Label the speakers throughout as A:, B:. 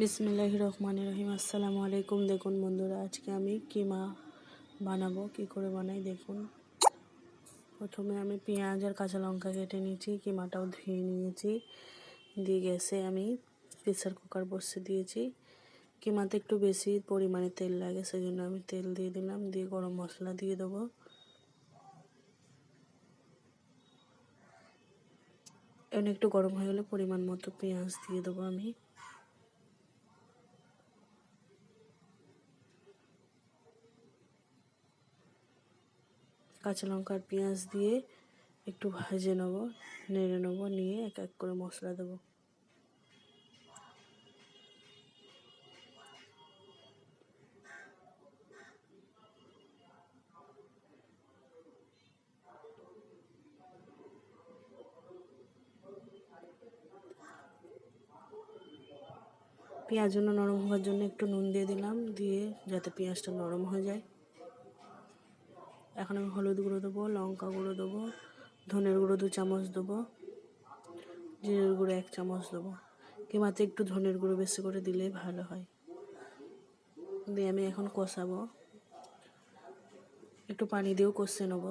A: বিসমিল্লাহ রহমান রহিম। আসসালামু আলাইকুম। দেখুন বন্ধুরা, আজকে আমি কিমা বানাবো, কি করে বানাই দেখুন। প্রথমে আমি পেঁয়াজ আর কাঁচা লঙ্কা কেটে নিয়েছি কিমাটাও ধুয়ে নিয়েছি। দিয়ে গ্যাসে আমি প্রেসার কুকার বসে দিয়েছি। কিমাতে একটু বেশি পরিমাণে তেল লাগে সেই জন্য আমি তেল দিয়ে দিলাম। দিয়ে গরম মশলা দিয়ে দেবো। এখন একটু গরম হয়ে গেলে পরিমাণ মতো পেঁয়াজ দিয়ে দেবো আমি। কাঁচা লঙ্কা আর পেঁয়াজ দিয়ে একটু ভেজে নেব, নেড়ে নেব, নিয়ে এক এক করে মশলা দেবো। পেঁয়াজ নরম হওয়ার জন্য একটু নুন দিয়ে দিলাম, দিয়ে যাতে পেঁয়াজটা নরম হয়ে যায়। এখন আমি হলুদ গুঁড়ো দেবো, লঙ্কা গুঁড়ো দেবো, ধনের গুঁড়ো দু চামচ দেবো, জিরের গুঁড়ো এক চামচ দেবো। কিমাতে একটু ধনের গুঁড়ো বেশি করে দিলে ভালো হয়। দিয়ে আমি এখন কষাবো। একটু পানি দিয়েও কষে নেব।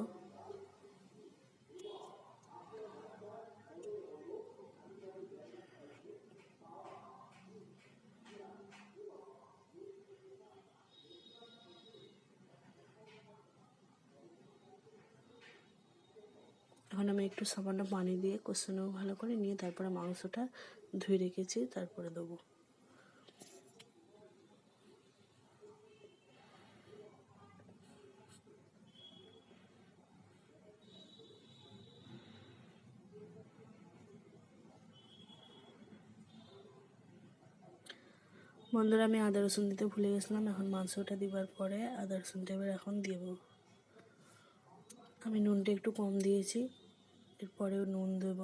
A: এখন আমি একটু সামান্য পানি দিয়ে কষে নেব ভালো করে নিয়ে তারপরে মাংসটা ধুয়ে রেখেছি, তারপরে দেবো। বন্ধুরা, আমি আদা রসুন দিতে ভুলে গেছিলাম, এখন মাংসটা দিবার পরে আদা রসুনটা এবার এখন দেবো। আমি নুনটা একটু কম দিয়েছি। এরপরেও নুন দেব।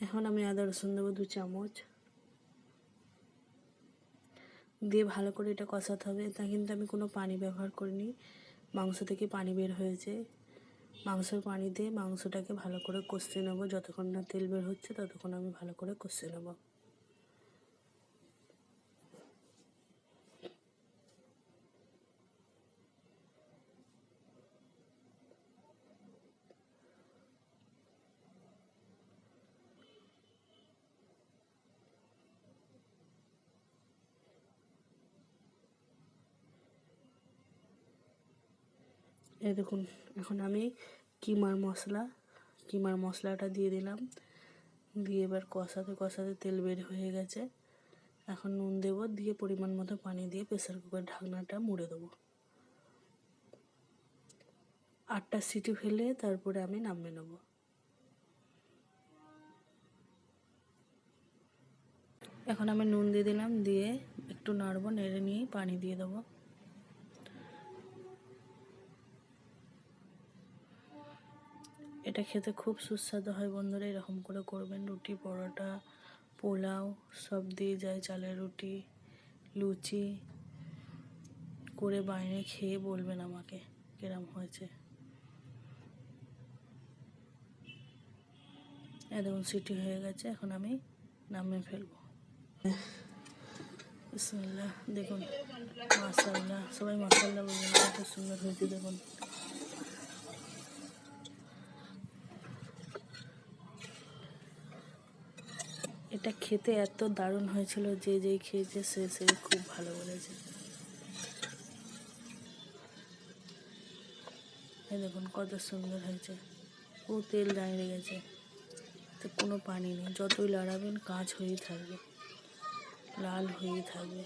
A: এখন আমি আদা, রসুন দেবো দু চামচ। দিয়ে ভালো করে এটা কষাতে হবে। তা কিন্তু আমি কোনো পানি ব্যবহার করিনি। মাংস থেকে পানি বের হয়েছে। মাংসের পানি দিয়ে মাংসটাকে ভালো করে কষতে নেব। যতক্ষণ না তেল বের হচ্ছে, ততক্ষণ আমি ভালো করে কষতে নেব। এই দেখুন, এখন আমি কিমার মশলা, কিমার মশলাটা দিয়ে দিলাম। দিয়ে এবার কষাতে কষাতে তেল বের হয়ে গেছে। এখন নুন দেবো, দিয়ে পরিমাণ মতো পানি দিয়ে প্রেসার কুকার ঢাকনাটা মুড়ে দেবো। আটটা সিটি ফেলে তারপরে আমি নামিয়ে নেব। এখন আমি নুন দিয়ে দিলাম, দিয়ে একটু নাড়বো, নেড়ে নিয়ে পানি দিয়ে দেবো। এটা খেতে খুব সুস্বাদু হয় বন্ধুরা, এরকম করে করবেন। রুটি, পরোটা, পোলাও, সব দিয়ে যায় চালের রুটি, লুচি, করে বাইরে খেয়ে বলবেন আমাকে কিরম হয়েছে। দেখুন, সিটি হয়ে গেছে, এখন আমি নামিয়ে ফেলব। বিসমিল্লাহ, দেখুন মাসাল্লাহ সবাই মাসাল্লাহ বলবেন, কত সুন্দর হয়েছে, দেখুন। এটা খেতে এত দারুণ হয়েছিল যে যেই খেয়েছে সে সে খুব ভালো বলেছে। দেখুন কত সুন্দর হয়েছে। ও তেল দাঁড়িয়ে গেছে। তো কোনো পানি নেই। যতই লড়াবেন, কাঁচ হয়েই থাকবে। লাল হয়েই থাকবে।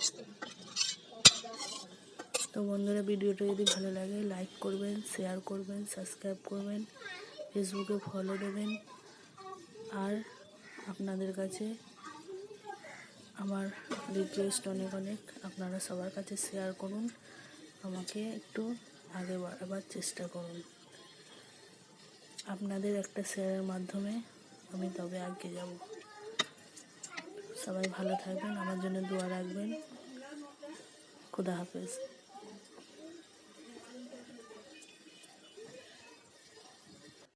A: তো বন্ধুরা, ভিডিওটা যদি ভালো লাগে লাইক করবেন শেয়ার করবেন সাবস্ক্রাইব করবেন ফেসবুকে ফলো দেবেন। আর আপনাদের কাছে আমার রিকোয়েস্ট অনেক অনেক। আপনারা সবার কাছে শেয়ার করুন। আমাকে একটু আগে বাড়াবার চেষ্টা করুন। আপনাদের একটা শেয়ারের মাধ্যমে আমি তবে আগে যাব। সবাই ভালো থাকবেন। আমার জন্য দোয়া রাখবেন। খুদা হাফেজ।